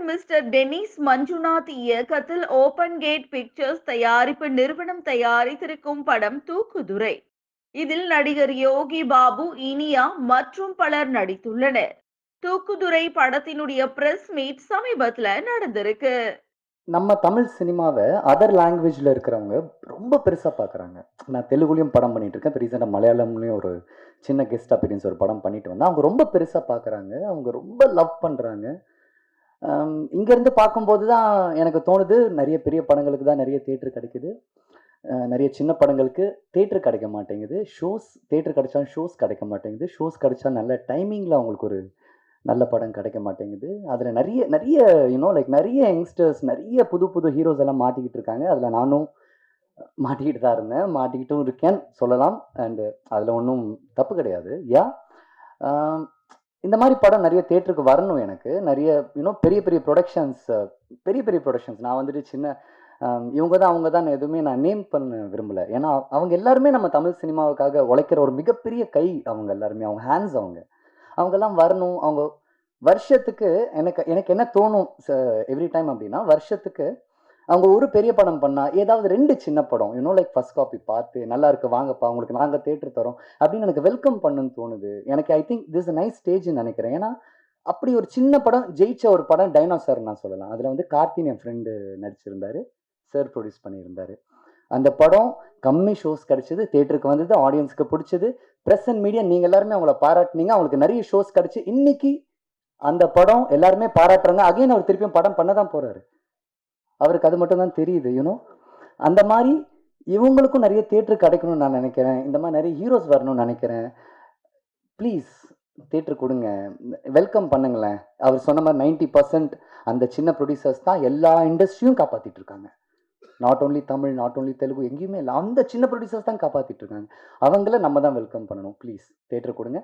Mister Denis Manjunath இயக்கத்தில் open gate pictures தயாரிப்பு நிறுவனம் தயாரித்திருக்கும் படம் தூக்குதுரை இதில் நடிகர் யோகி பாபு இனியா மற்றும் பலர் நடித்துள்ளனர். தூக்குதுரை படத்தினுடைய பிரஸ் மீட் சமீபத்துல நடந்திருக்கு. நம்ம தமிழ் சினிமாவை அதர் லாங்குவேஜில் இருக்கிறவங்க ரொம்ப பெருசாக பார்க்குறாங்க நான் தெலுங்குலையும் படம் பண்ணிட்டு இருக்கேன் இப்போ ரீசெண்டாக மலையாளம்லேயும் ஒரு சின்ன கெஸ்ட் அப்பீரியன்ஸ் ஒரு படம் பண்ணிட்டு வந்தேன். அவங்க ரொம்ப பெருசாக பார்க்குறாங்க அவங்க ரொம்ப லவ் பண்ணுறாங்க இங்கேருந்து பார்க்கும்போது தான் எனக்கு தோணுது நிறைய பெரிய படங்களுக்கு தான் நிறைய தேட்டர் கிடைக்குது. நிறைய சின்ன படங்களுக்கு தேட்டர் கிடைக்க மாட்டேங்குது. ஷோஸ் தேட்டர் கிடைச்சாலும் ஷோஸ் கிடைக்க மாட்டேங்குது. ஷோஸ் கிடைச்சா நல்ல டைமிங்கில் அவங்களுக்கு ஒரு நல்ல படம் கிடைக்க மாட்டேங்குது. அதில் நிறைய நிறைய யூனோ லைக் நிறைய யங்ஸ்டர்ஸ் நிறைய புது புது ஹீரோஸ் எல்லாம் மாட்டிக்கிட்டு இருக்காங்க. அதில் நானும் மாட்டிக்கிட்டு தான் இருந்தேன். மாட்டிக்கிட்டும் இருக்கேன் சொல்லலாம். அண்டு அதில் ஒன்றும் தப்பு கிடையாது. யா இந்த மாதிரி படம் நிறைய தேட்டருக்கு வரணும் எனக்கு. நிறைய யூனோ பெரிய பெரிய ப்ரொடக்ஷன்ஸ் பெரிய பெரிய ப்ரொடக்ஷன்ஸ் நான் வந்துட்டு சின்ன இவங்க தான் அவங்க தான் எதுவுமே நான் நேம் பண்ண விரும்பலை. ஏன்னா அவங்க எல்லாருமே நம்ம தமிழ் சினிமாவுக்காக உழைக்கிற ஒரு மிகப்பெரிய கை அவங்க எல்லாருமே. அவங்க ஹேண்ட்ஸ் அவங்க. அவங்கெல்லாம் வரணும். அவங்க வருஷத்துக்கு எனக்கு எனக்கு என்ன தோணும் எவ்ரி டைம் அப்படின்னா வருஷத்துக்கு அவங்க ஒரு பெரிய படம் பண்ணா ஏதாவது ரெண்டு சின்ன படம் யூனோ லைக் ஃபர்ஸ்ட் காப்பி பார்த்து நல்லா இருக்கு வாங்கப்பா உங்களுக்கு நாங்கள் தேட்டர் தரோம் அப்படின்னு எனக்கு வெல்கம் பண்ணுன்னு தோணுது. எனக்கு ஐ திங்க் திஸ் நைஸ் ஸ்டேஜ்னு நினைக்கிறேன். ஏன்னா அப்படி ஒரு சின்ன படம் ஜெயிச்ச ஒரு படம் டைனோசர் நான் சொல்லலாம். அதில் வந்து கார்த்தின் என் ஃப்ரெண்டு நடிச்சிருந்தாரு சார் ப்ரொடியூஸ் பண்ணியிருந்தாரு. அந்த படம் கம்மி ஷோஸ் கிடைச்சது தேட்டருக்கு வந்தது ஆடியன்ஸ்க்கு பிடிச்சது. ப்ரெஸ் அண்ட் மீடியா நீங்கள் எல்லாருமே அவங்கள பாராட்டினீங்க அவங்களுக்கு நிறைய ஷோஸ் கிடைச்சி. இன்னைக்கு அந்த படம் எல்லாருமே பாராட்டுறாங்க. அகைன் அவர் திருப்பியும் படம் பண்ண தான் போறாரு. அவருக்கு அது மட்டும் தான் தெரியுது யூனோ அந்த மாதிரி இவங்களுக்கும் நிறைய தேட்டர் கிடைக்கணும்னு நான் நினைக்கிறேன். இந்த மாதிரி நிறைய ஹீரோஸ் வரணும்னு நினைக்கிறேன். ப்ளீஸ் தேட்டர் கொடுங்க. வெல்கம் பண்ணுங்களேன். அவர் சொன்ன மாதிரி நைன்டி பர்சன்ட் அந்த சின்ன ப்ரொடியூசர்ஸ் தான் எல்லா இண்டஸ்ட்ரியும் காப்பாற்றிட்டு இருக்காங்க. Not only Tamil not only Telugu எங்கேயுமே இல்லை. அந்த சின்ன ப்ரொடியூசர்ஸ் தான் காப்பாற்றிட்டு இருக்காங்க. அவங்கள நம்ம தான் வெல்கம் பண்ணணும். ப்ளீஸ் தேட்டர் கொடுங்க.